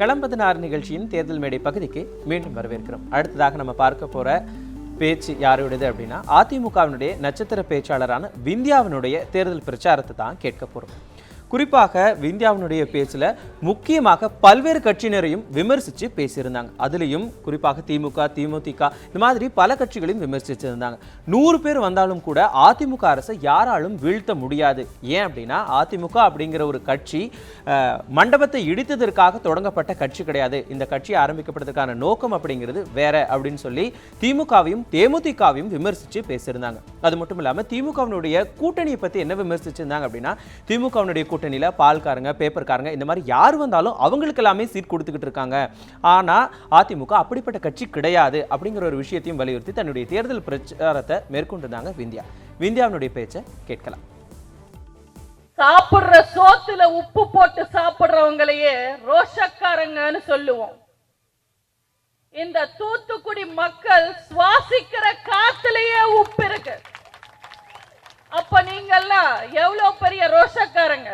கிளம்பதினாறு நிகழ்ச்சியின் தேர்தல் மேடை பகுதிக்கு மீண்டும் வரவேற்கிறோம். அடுத்ததாக நம்ம பார்க்க போற பேச்சு யாருடையது அப்படின்னா அதிமுகவினுடைய நட்சத்திர பேச்சாளரான விந்தியாவினுடைய தேர்தல் பிரச்சாரத்தை தான் கேட்க போறோம். குறிப்பாக விந்தியாவினுடைய பேச்சில் முக்கியமாக பல்வேறு கட்சியினரையும் விமர்சித்து பேசியிருந்தாங்க. அதுலேயும் குறிப்பாக திமுக திமுதிக இந்த மாதிரி பல கட்சிகளையும் விமர்சிச்சிருந்தாங்க. நூறு பேர் வந்தாலும் கூட அதிமுக அரசை யாராலும் வீழ்த்த முடியாது. ஏன் அப்படின்னா அதிமுக அப்படிங்கிற ஒரு கட்சி மண்டபத்தை இடித்ததற்காக தொடங்கப்பட்ட கட்சி கிடையாது. இந்த கட்சி ஆரம்பிக்கப்படுறதுக்கான நோக்கம் அப்படிங்கிறது வேற அப்படின்னு சொல்லி திமுகவையும் தேமுதிகவையும் விமர்சித்து பேசியிருந்தாங்க. அது மட்டும் இல்லாமல் திமுகவினுடைய கூட்டணியை பற்றி என்ன விமர்சிச்சிருந்தாங்க அப்படின்னா திமுகவினுடைய கூட்டணியில் பால்காரங்க பேப்பர்காரங்க இந்த மாதிரி யார் வந்தாலும் அவங்களுக்கு எல்லாமே சீட் கொடுத்துக்கிட்டு இருக்காங்க. ஆனால் அதிமுக அப்படிப்பட்ட கட்சி கிடையாது அப்படிங்கிற ஒரு விஷயத்தையும் வலியுறுத்தி தன்னுடைய தேர்தல் பிரச்சாரத்தை மேற்கொண்டிருந்தாங்க விந்தியா. விந்தியாவினுடைய பேச்சை கேட்கலாம். சாப்பிடுற சோத்துல உப்பு போட்டு சாப்பிடுறவங்களையே ரோஷக்காரங்கன்னு சொல்லுவோம். இந்த தூத்துக்குடி மக்கள் சுவாசிக்கிற காத்துலயே உப்பு இருக்கு. அப்ப நீங்கெல்லாம் எவ்வளவு பெரிய ரோஷக்காரங்க?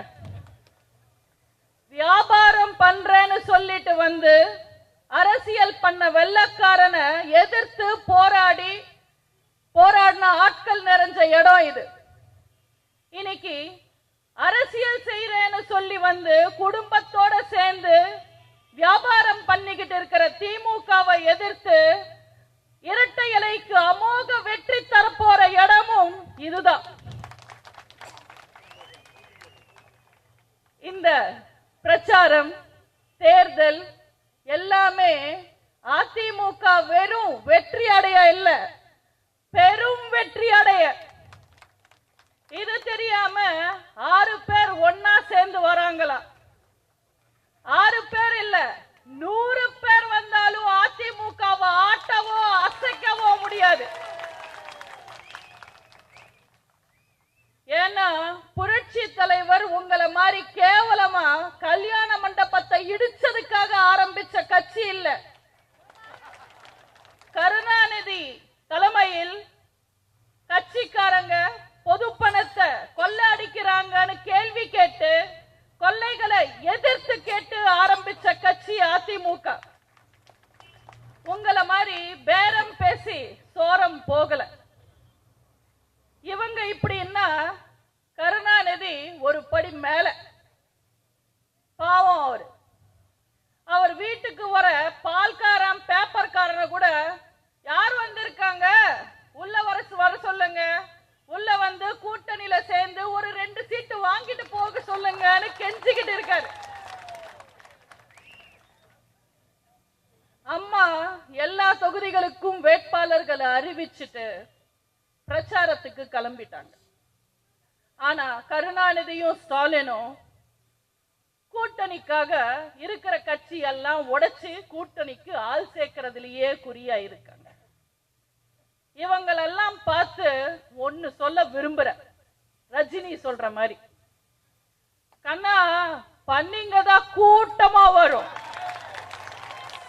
வியாபாரம் பண்றேன்னு சொல்லிட்டு வந்து அரசியல் பண்ண வெள்ளக்காரனை எதிர்த்து போராடி போராடின ஆட்கள் நிறைஞ்ச இடம் இது. இன்னைக்கு அரசியல் செய்யறேன்னு சொல்லி வந்து குடும்பத்தோட சேர்ந்து வியாபாரம் பண்ணிக்கிட்டு இருக்கிற திமுகவை எதிர்த்து இரட்டை இலைக்கு அமோக வெற்றி தரப்போற இடமும் இதுதான். இருந்த பிரச்சாரம் தேர்தல் எல்லாமே அதிமுக வெறும் வெற்றி அடைய இல்ல. பெரும் வெற்றி அடைய இது தெரியாம ஆறு பேர் ஒன்னா சேர்ந்து வராங்களா ஆறு பேர் இல்ல நூறு பேர் வந்தாலும் அதிமுகவை ஆட்டவோ அசைக்கவோ முடியாது ஏன்னா புரட்சி தலைவர் உங்களை மாதிரி கேவலமா கல்யாண மண்டபத்தை இடிச்சதுக்காக ஆரம்பிச்ச கட்சி இல்ல கருணாநிதி தலைமையில் கட்சிக்காரங்க பொது பணத்தை கொள்ளையடிக்கிறாங்கன்னு கேள்வி கேட்டு கொள்ளைகளை எதிர்த்து கேட்டு ஆரம்பிச்ச கட்சி அதிமுக. உங்களை மாதிரி பேரம் பேசி சோரம் போகல. இவங்க இப்படின்னா கருணாநிதி ஒரு படி மேல. பாவம் அவரு. அவர் வீட்டுக்கு வர பால்காரன் பேப்பர்காரனை கூட யார் வந்து இருக்காங்க. உள்ள வர வர சொல்லுங்க. உள்ள வந்து கூட்டணியில சேர்ந்து ஒரு ரெண்டு சீட்டு வாங்கிட்டு போக சொல்லுங்கன்னு கெஞ்சிக்கிட்டு இருக்காரு. அம்மா எல்லா தொகுதிகளுக்கும் வேட்பாளர்களை அறிவிச்சுட்டு பிரச்சாரத்துக்கு கிளம்பிட்டாங்க. ஆனா கருணாநிதியும் ஸ்டாலினும் கூட்டணிக்காக இருக்கிற கட்சி எல்லாம் உடைச்சு கூட்டணிக்கு ஆள் சேர்க்கறதுலயே குறியா இருக்காங்க இவங்களெல்லாம் பார்த்து ஒன்னு சொல்ல விரும்புற. ரஜினி சொல்ற மாதிரி. கண்ணா பன்னிங்க தான் கூட்டமா வரும்.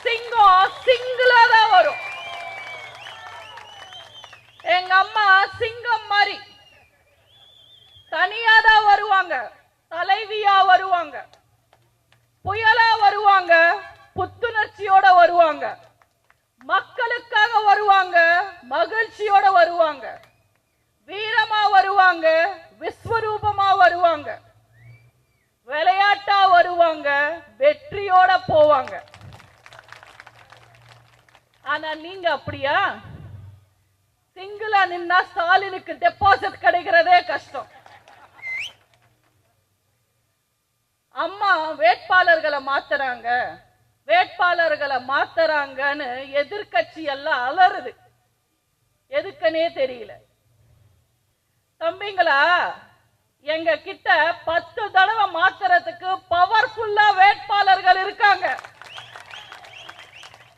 சிங்கம் சிங்கிளா தான் வரும். போவாங்க. ஆனா நீங்க அப்படியா? சிங்கிளா நின்னா ஸ்டாலினுக்கு டெபாசிட் கிடைக்கிறதே கஷ்டம். அம்மா வேட்பாளர்களை மாத்துறாங்க. வேட்பாளர்களை மாத்துறாங்கன்னு எதிர்கட்சி எல்லாம் அலறுது. எதுக்குன்னே தெரியல. தம்பிங்களா எங்க கிட்ட பத்து தடவை மாத்துறதுக்கு பவர்ஃபுல்லா வேட்பாளர்கள் இருக்காங்க.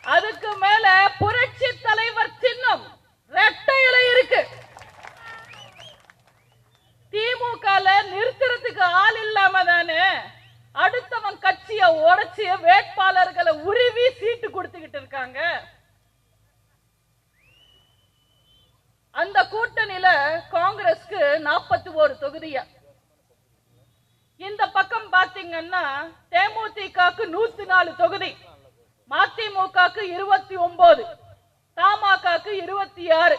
அதுக்கு மேல புரட்சி தலைவர் சின்னம் ரெட்டை இலை இருக்கு திமுகல நிறுத்துறதுக்கு ஆள் இல்லாம தானே அடுத்தவன் கட்சிய உடைச்சு வேட்பாளர்களை உருவி சீட்டு கொடுத்துக்கிட்டு இருக்காங்க அந்த கூட்டணியில காங்கிரஸ்க்கு நாற்பத்தி ஒரு தொகுதியா இந்த இந்த பக்கம் பாத்தீங்கன்னா தேமுதிகக்கு நூத்தி நாலு தொகுதி மதிமுகக்கு இருபத்தி ஒன்பது தமாகாக்கு இருபத்தி ஆறு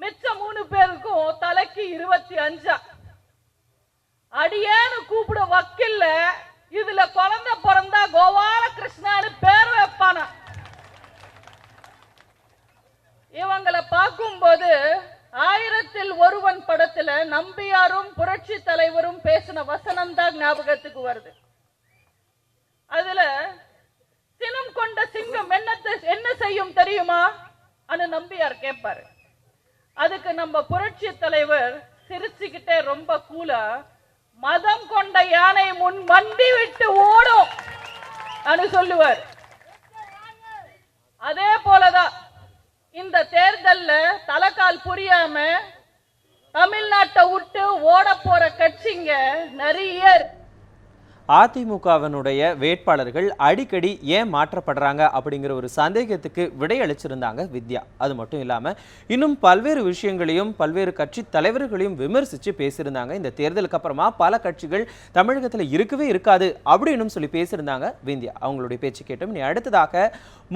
மிச்ச மூணு பேருக்கும் தலைக்கு இருபத்தி அஞ்சா அடியேன்னு கூப்பிட வக்கில்ல இதுல குழந்தை பிறந்தா கோபால கிருஷ்ணான்னு பேர் நம்பியாரும் புரட்சி தலைவரும் பேசின வசனம் தான் ஞாபகத்துக்கு வருது. அதுல சினம் கொண்ட சிங்கம் என்னத்தை என்ன செய்யும் தெரியுமா? அனு நம்பியார் கேட்பாரு. அதுக்கு நம்ம புரட்சி தலைவர் சிரிச்சுக்கிட்டே ரொம்ப கூலா மதம் கொண்ட யானை முன் வண்டி விட்டு ஓடும் அனு சொல்லுவார். அதே போலதான் இந்த தேர்தல்ல தலைக்கால் புரியாம தமிழ்நாட்டை விட்டு ஓட போற கட்சிங்க நிறைய அதிமுகவினுடைய வேட்பாளர்கள் அடிக்கடி ஏன் மாற்றப்படுறாங்க அப்படிங்கிற ஒரு சந்தேகத்துக்கு விடையளிச்சிருந்தாங்க வித்யா. அது மட்டும் இல்லாமல் இன்னும் பல்வேறு விஷயங்களையும் பல்வேறு கட்சி தலைவர்களையும் விமர்சித்து பேசியிருந்தாங்க. இந்த தேர்தலுக்கு அப்புறமா பல கட்சிகள் தமிழகத்தில் இருக்கவே இருக்காது அப்படின்னு சொல்லி பேசியிருந்தாங்க விந்தியா அவங்களுடைய பேச்சு கேட்டோம். நீ அடுத்ததாக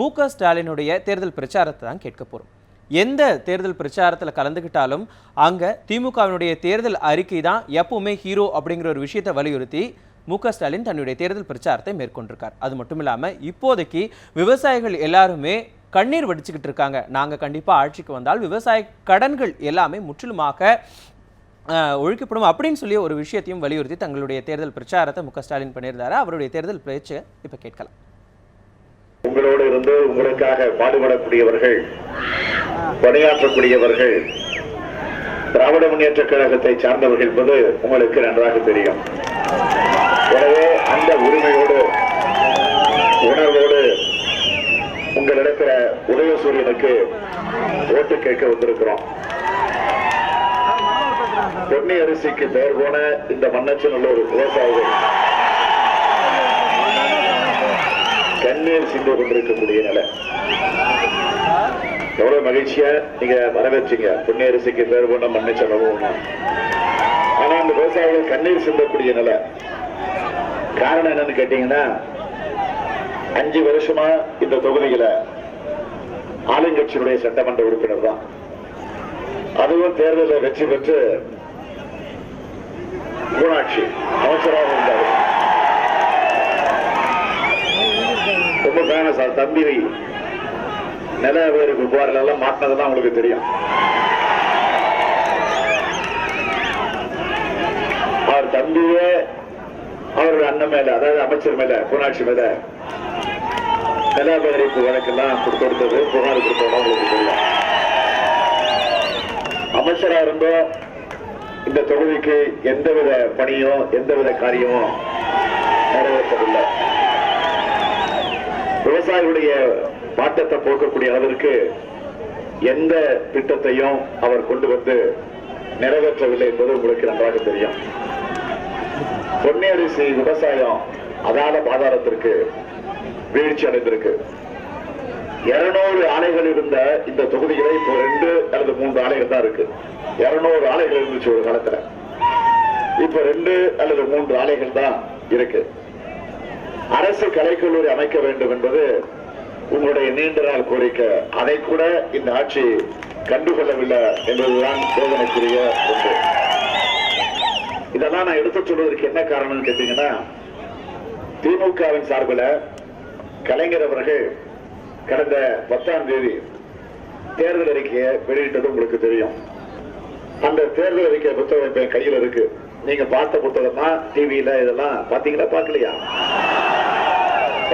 மு க ஸ்டாலினுடைய தேர்தல் பிரச்சாரத்தை தான் கேட்க போகிறோம் எந்த தேர்தல் பிரச்சாரத்தில் கலந்துக்கிட்டாலும் அங்கே திமுகவினுடைய தேர்தல் அறிக்கை தான் எப்பவுமே ஹீரோ அப்படிங்கிற ஒரு விஷயத்தை வலியுறுத்தி மு க ஸ்டாலின் தன்னுடைய தேர்தல் பிரச்சாரத்தை மேற்கொண்டிருக்கார். அது மட்டும் இல்லாமல் இப்போதைக்கு விவசாயிகள் எல்லாருமே கண்ணீர் வடிச்சுக்கிட்டு இருக்காங்க. நாங்கள் கண்டிப்பாக ஆட்சிக்கு வந்தால் விவசாய கடன்கள் எல்லாமே முற்றிலுமாக ஒழிக்கப்படும் அப்படின்னு சொல்லி ஒரு விஷயத்தையும் வலியுறுத்தி தங்களுடைய தேர்தல் பிரச்சாரத்தை மு க ஸ்டாலின் பண்ணியிருந்தாரு. அவருடைய தேர்தல் பேச்சு இப்போ கேட்கலாம். உங்களோடு இருந்து உங்களுக்காக பாடுபடக்கூடியவர்கள் பணியாற்றக்கூடியவர்கள் திராவிட முன்னேற்ற கழகத்தை சார்ந்தவர்கள் என்பது உங்களுக்கு நன்றாக தெரியும். எனவே அந்த உரிமையோடு உணர்வோடு உங்களிடத்துல உதய சூரியனுக்கு ஓட்டு கேட்க வந்திருக்கிறோம். பொன்னி அரிசிக்கு பெயர் போன இந்த மன்னச்சில் உள்ள ஒரு விவசாயிகள் கண்ணீர் சிந்து கொண்டிருக்கக்கூடிய நிலை. எவ்வளவு மகிழ்ச்சியா நீங்க வரவேற்றீங்க? புண்ணியரிசிக்கு பேர் போன மண்ணை செலவும் ஆனா அந்த விவசாயிகள் கண்ணீர் சிந்தக்கூடிய நிலை. காரணம் என்னன்னு கேட்டீங்கன்னா அஞ்சு வருஷமா இந்த தொகுதியில ஆளுங்கட்சியினுடைய சட்டமன்ற உறுப்பினர் தான். அதுவும் தேர்தலில் வெற்றி பெற்று ஊனாட்சி அமைச்சராக இருந்தார். ரொம்ப ஃபேமஸ் தம்பி நில வேறு புகார்கள் எல்லாம் மாட்டினதெல்லாம் உங்களுக்கு தெரியும். அவர் தம்பியே அவருடைய அண்ணன் மேல அதாவது அமைச்சர் மேல பூனாட்சி மேல நில வேறிப்பு வழக்கெல்லாம் கொடுத்து கொடுத்தது புகார் கொடுத்ததெல்லாம் உங்களுக்கு தெரியும். அமைச்சரா இருந்தோம் இந்த தொகுதிக்கு எந்தவித பணியும் எந்தவித காரியமும் நிறைவேற்றவில்லை. விவசாயிகளுடைய பாட்டத்தை போக்கக்கூடிய அளவிற்கு எந்த திட்டத்தையும் அவர் கொண்டு வந்து நிறைவேற்றவில்லை என்பது உங்களுக்கு நன்றாக தெரியும். பொன்னேரிசி விவசாயம் அதான பாதாரத்திற்கு வீழ்ச்சி அடைந்திருக்கு. இருநூறு ஆலைகள் இருந்த இந்த தொகுதியில இப்போ ரெண்டு அல்லது மூன்று ஆலைகள் தான் இருக்கு. இருநூறு ஆலைகள் இருந்துச்சு ஒரு காலத்துல. இப்ப ரெண்டு அல்லது மூன்று ஆலைகள் தான் இருக்கு. அரசு கலைக்கல்லூரி அமைக்க வேண்டும் என்பது உங்களுடைய நீண்ட நாள் கோரிக்கை. அதை கூட இந்த ஆட்சி கண்டுகொள்ளவில்லை என்பதுதான் சோதனைக்குரிய ஒன்று. இதெல்லாம் நான் எடுத்து சொல்வதற்கு என்ன காரணம்னு கேட்டீங்கன்னா திமுகவின் சார்பில் கலைஞர் அவர்கள் கடந்த பத்தாம் தேதி தேர்தல் அறிக்கையை வெளியிட்டது உங்களுக்கு தெரியும். அந்த தேர்தல் அறிக்கை புத்தகம் என் கையில இருக்கு. நீங்க பார்த்த புத்தகம் தான் டிவியில இதெல்லாம் பாத்தீங்களா பார்க்கலையா?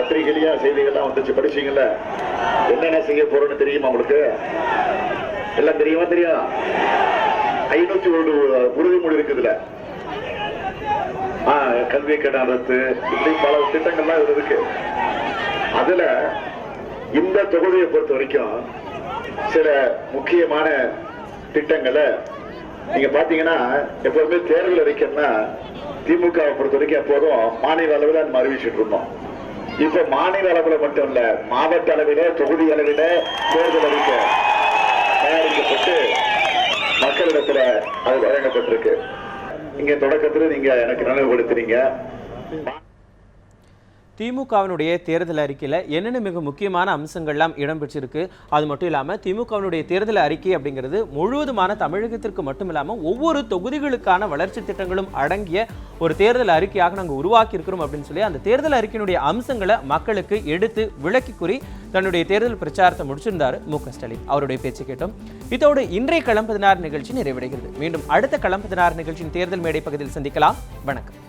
பத்திரிகையா செய்திகள்லாம் வந்துச்சு. படிச்சீங்கல்ல? என்னென்ன செய்ய போறோம்னு தெரியுமா உங்களுக்கு? எல்லாம் தெரியுமா தெரியும் ஐநூத்தி ஒரு உறுதிமொழி இருக்குதுல கல்வி கடன் ரத்து இப்படி பல திட்டங்கள்லாம் இருக்கு. அதுல இந்த தொகுதியை பொறுத்த வரைக்கும் சில முக்கியமான திட்டங்களை நீங்க பாத்தீங்கன்னா எப்பவுமே தேர்தல் அறிக்கைன்னா திமுகவை பொறுத்த வரைக்கும் எப்போதும் மாநில அளவில் நம்ம அறிவிச்சுட்டு இருந்தோம். இப்ப மாநில அளவில் மட்டும் இல்ல மாவட்ட அளவில தொகுதி அளவில தேர்தல் அறிக்கை தயாரிக்கப்பட்டு மக்களிடத்துல அது வழங்கப்பட்டிருக்கு. இங்க தொடக்கத்துல நீங்க எனக்கு நினைவுபடுத்துறீங்க. திமுகவினுடைய தேர்தல் அறிக்கையில் என்னென்ன மிக முக்கியமான அம்சங்கள்லாம் இடம்பெற்றிருக்கு? அது மட்டும் இல்லாமல் திமுகவினுடைய தேர்தல் அறிக்கை அப்படிங்கிறது முழுவதுமான தமிழகத்திற்கு மட்டும் இல்லாமல் ஒவ்வொரு தொகுதிகளுக்கான வளர்ச்சி திட்டங்களும் அடங்கிய ஒரு தேர்தல் அறிக்கையாக நாங்கள் உருவாக்கியிருக்கிறோம் அப்படின்னு சொல்லி அந்த தேர்தல் அறிக்கையினுடைய அம்சங்களை மக்களுக்கு எடுத்து விளக்கி கூறி தன்னுடைய தேர்தல் பிரச்சாரத்தை முடிச்சிருந்தார் மு க ஸ்டாலின். அவருடைய பேச்சு கேட்டோம். இதோடு இன்றைய களம்பதினார் நிகழ்ச்சி நிறைவடைகிறது. மீண்டும் அடுத்த களம்பதினார் நிகழ்ச்சியின் தேர்தல் மேடை பகுதியில் சந்திக்கலாம். வணக்கம்.